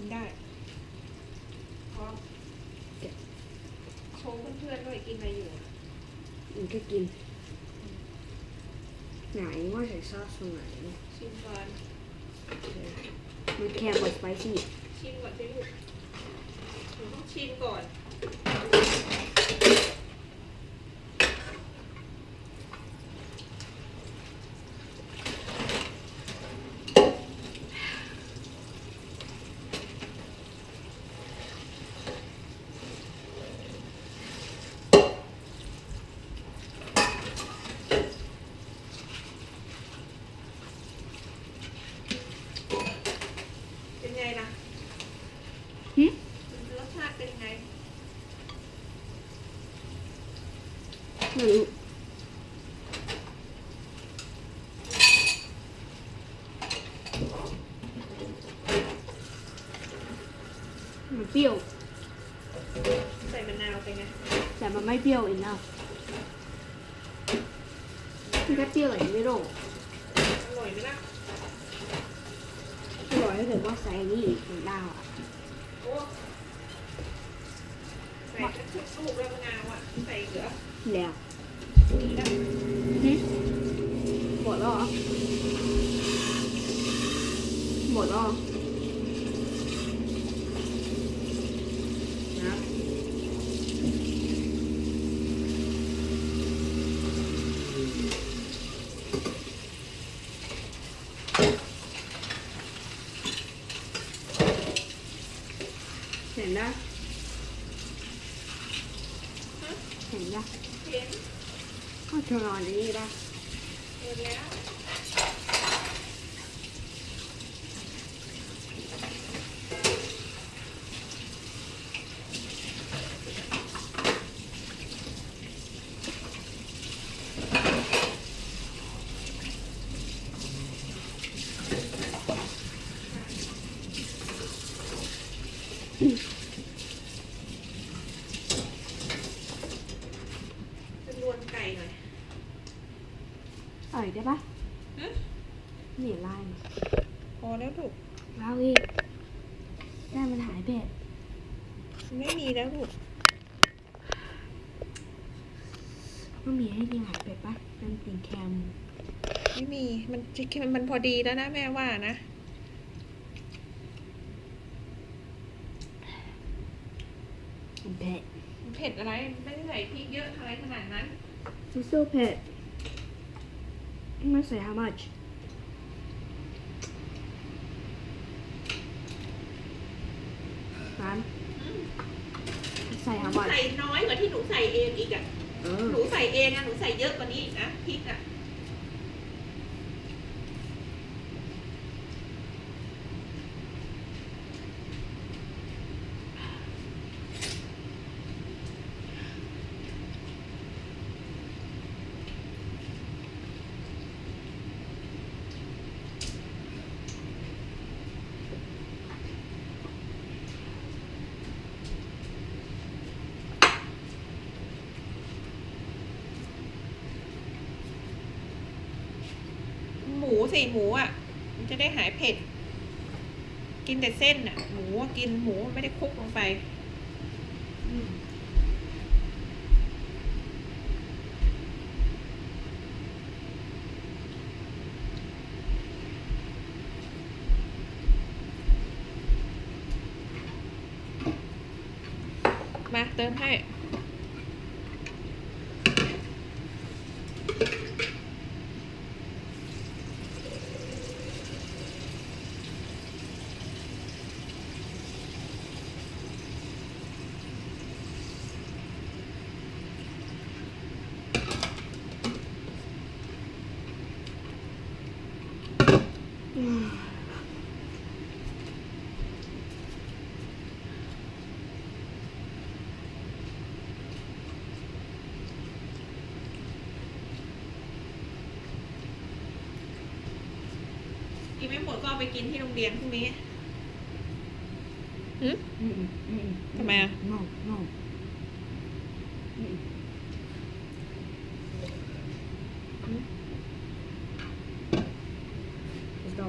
กินได้พร้อมโชว์เพื่อนๆด้วยกินอะไรอยู่อะมันก็กิน ไหนว่าใส่ซอสตรงไหนชิมก่อนมันแค่บดสไปซี่ชิมก่อนสิลูกหนูต้องชิมก่อนเป็นไงล่ะ หึ รสชาติเป็นไง ไม่รู้มันเปรี้ยว ใส่มะนาวเป็นไงแต่มันไม่เปรี้ยวอีกนะมันแค่เปรี้ยวอะไรไม่รู้อร่อยไหมล่ะอร่อยถ้าเกิดว่าใส่อันนี้อีกมันได้อะโอ้ใส่กระชุบลูกแล้วมะนาวอะใส่เหลือแล้วนี่แล้วหึหมดแล้วเหรอหมดแล้วเหรอนะเห็นนะ ฮะ เห็นนะ เห็น ก็เธอนอนอย่างนี้ได้ เห็นแล้ว เป็นรวนไก่หน่อย เอ่อยได้ปะ ฮะ นี่ไล่มา พอแล้วลูก เล่าอีกได้มันหายเผ็ด ไม่มีแล้วลูก มันมีให้กินหายเผ็ดปะมันกิน แคมไม่มี มันจิมันพอดีแล้วนะแม่ว่านะมันเผ็ดมันเผ็ดอะไร ไม่ได้ใส่พริกเยอะอะไรขนาดนั้นมัน so เผ็ดไม่ใส่ how much ร้านใส่ how much ใส่น้อยกว่าที่หนูใส่เองอีกอะ เออ หนูใส่เองอะหนูใส่เยอะกว่านี้อีกนะพริกอะ หมู สิหมูอะ มันจะได้หายเผ็ด กินแต่เส้นอะ หมูกินหมูไม่ได้คลุกลงไปมาเติมให้ อืม กิน ไม่หมดก็เอาไปกินที่โรงเรียนพรุ่งนี้หืมอืมอืมทำไมอะ no no อืม Let's go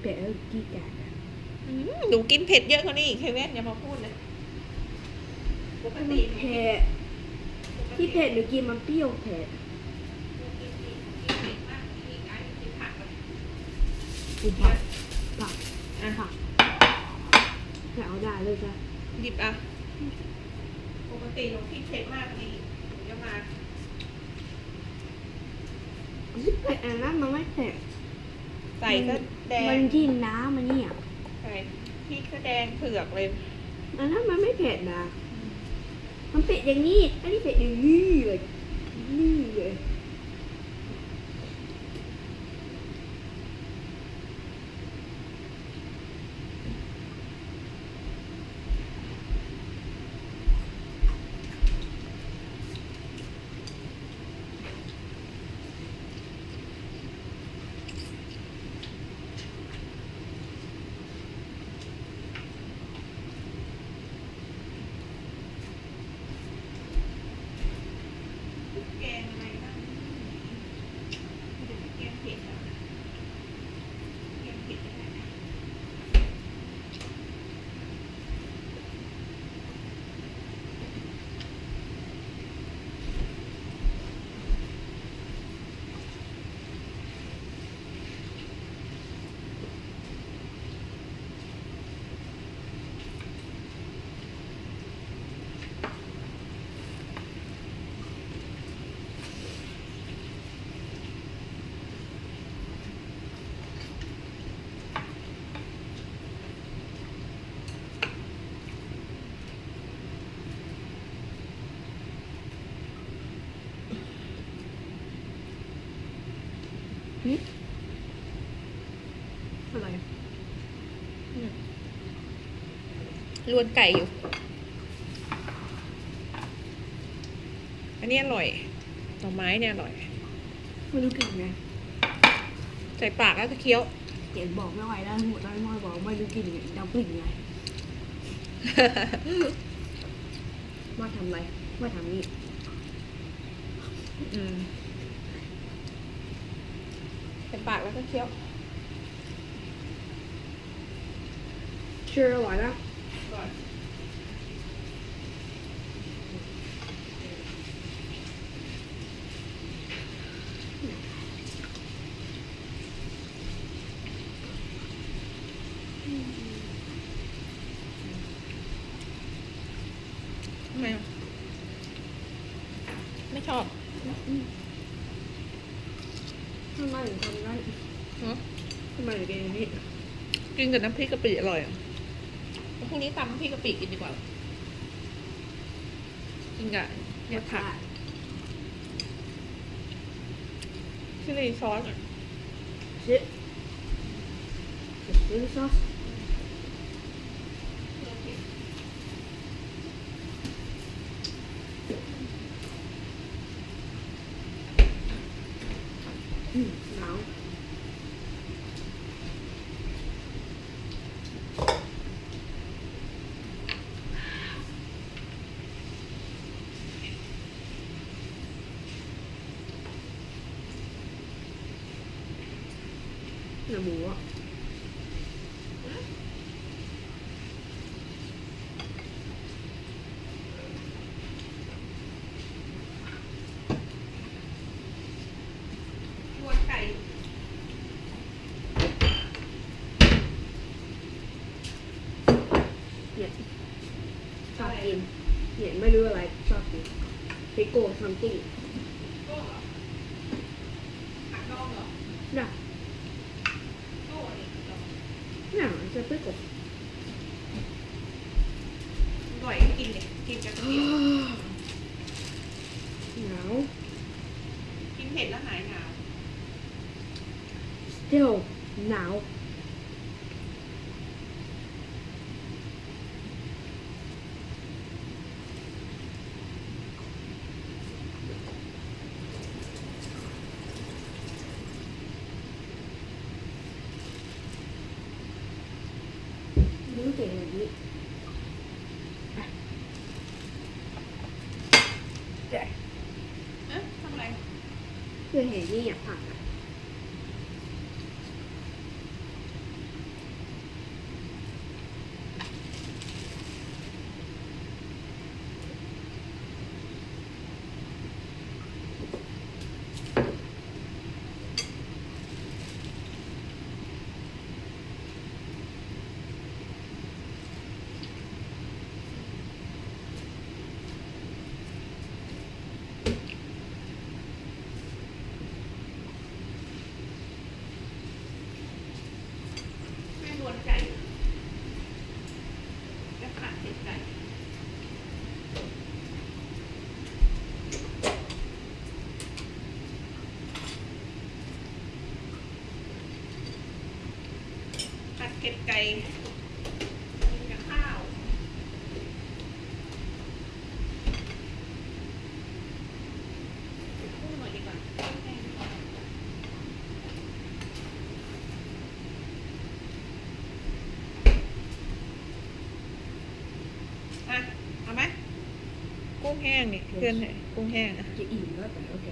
เผ็ดแล้วกี้กาดอะอืมหนูกินเผ็ดเยอะกว่านี้อีกเคเว่นอย่ามาพูดเลยปกติเผ็ดที่เผ็ดหนูกินมันเปรี้ยวเผ็ด กินเผ็ดมากกว่านี้อีกไอ้กินผักเลย กินผักผักอะผักแต่เอาเลยจ้ะหยิบอะ ปกติหนูกินเผ็ดมากกว่านี้อีกหนูจะมาที่เผ็ดอันนั้นมันไม่เผ็ดใส่ก็แดงมันที่น้ำมันเนี่ยใส่พริกก็แดงเผือกเลยอันนั้นมันไม่เผ็ดนะ มันเผ็ดอย่างนี้ อันนี้เผ็ดอย่างนี้เลยนี่เลย แกงอะไรบ้างแกงเผ็ดแล้วนะแกงเผ็ดยังไงนะ อะไรลวนไก่อยู่ อันนี้อร่อยหน่อไม้เนี่ยอร่อย ไม่รู้กลิ่นไงใส่ปากแล้วก็เคี้ยวเขียนบอกไม่ไหวแล้วหมดแล้วไม่บอกไม่รู้กลิ่นไงเดากลิ่นไงว่าทำอะไรว่าทำนี่อืม ใส่ปากแล้วก็เคี้ยวเชื่ออร่อยนะ ก่อน ทำไมอะไม่ชอบ ทำไมถึงทำนั้นเนอะทำไมถึงเป็นอย่างนี้กินกับน้ำพริกกะปิอร่อยอะแล้วพรุ่งนี้ตำน้ำพริกกะปิกินดีกว่า กินกับเนี่ยผักชิลลี่ซอสอะชิชิลซอสอืมหนาวเนื้อ หมูอะลวนไก่เนี่ยชอบกินเนี่ยไม่รู้อะไรชอบกินพิโก้ซัมติงโก้เหรอผักดองเหรอน่ะ โก้นี่ดอง น่ะ จะพิโก้ อร่อยก็กินเนี่ยกินกับกะปิ หนาว กินเผ็ดแล้วหายหนาว still หนาวรู้เก่งแบบนี้ เอ๊ะทำอะไร เพื่อเห็นนี่อยากผ่าน เก็ดไก่กับข้าว กุ้งอยดีกว่าอ่ไหมกุ้งแห้งนี่เพื่อนให้กุ้งแห้งอะ จะอิ่มแล้แต่โอเค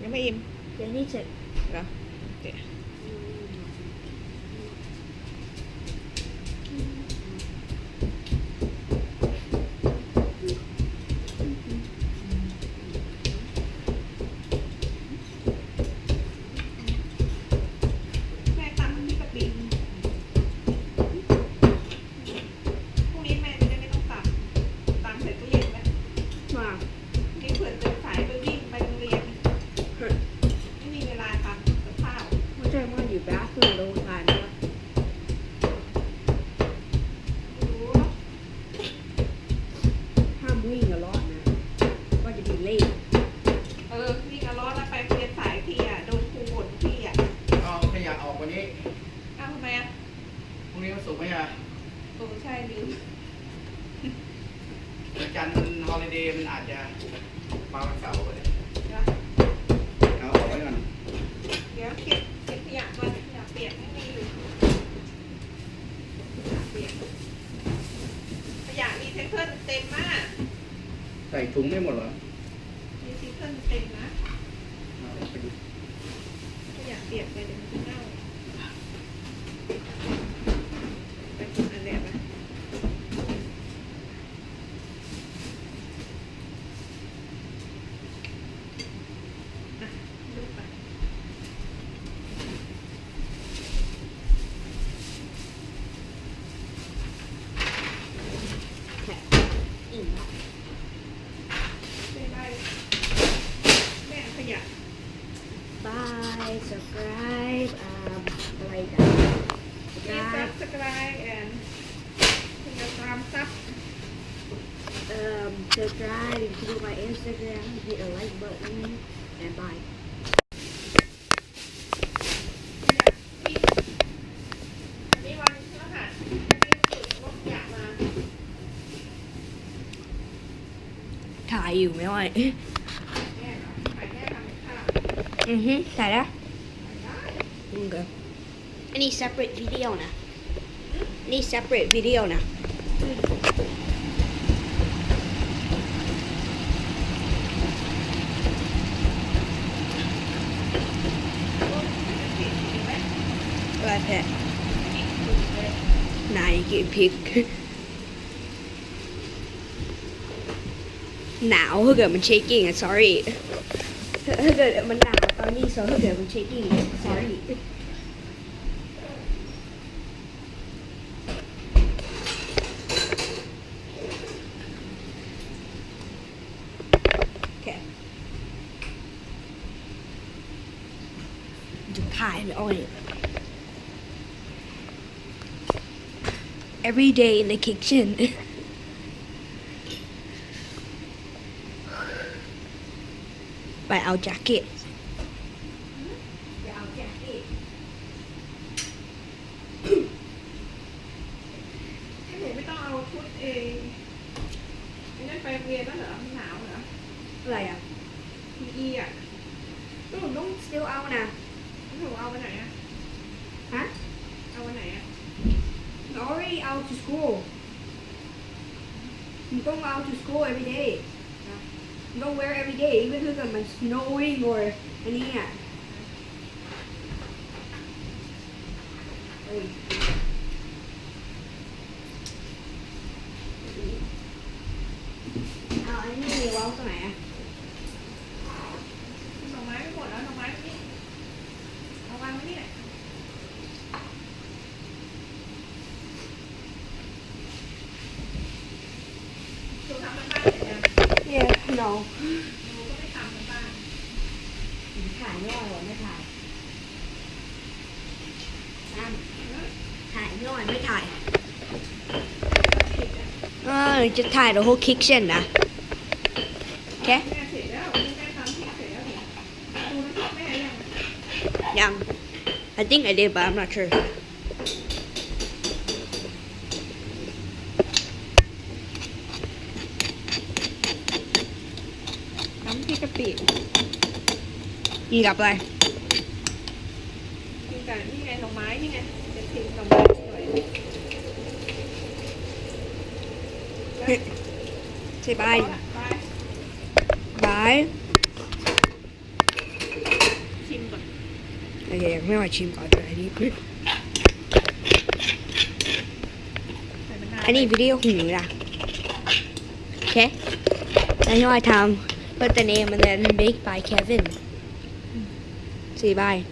ยังไม่อิ่มเดี๋ยวนี้เสร็จ เหรอโอเค 这玩意儿一般都能看。 ปียกไม่มีอยู่เปีกขยะรีไเคิลเต็มมากใส่ถุงไม่หมดเหรอรีไซเคิลเต็มนะเอาไขยะเปียกไปเดี๋ยวมันะ อยู่ไม่ไหวอือฮึใส่แล้วอันนี้ separate video นะ นี่ separate video นะอะไรแพะไหนกี่พริก หนาวถ้าเกิดมัน shaking sorry. ถ้าเกิดมันหนาวตอนนี้ so ถ้าเกิดมัน shaking sorry. จุดขายเลยโอ้ย every day in the kitchen. by our Jacket. dito naman, snowing or ano yan. ายย่อยหรอไม่ถ่ายตั้มถ่ายย่อยไม่ถ่ายผิดอะเออจะถ่าย the whole kitchen นะโอเคแม่เสร็จแล้วแม่ทำที่เสร็จแล้วเนี่ยดูน้ำพริกแม่ยังยัง I think I did but I'm not sure น้ำพริกกะปิ กินกับอะไรกินกับนี่ไงหน่อไม้นี่ไงจะทิ้งหน่อไม้หน่อยใช่บายปบายชิมก่อนโอเคไม่มาชิมก่อนเลยอันนี้อันนี้วิดีโอของหนูนะโอเคแล้วที่ว่าทำ put the name and then baked by Kevin สี่บายมา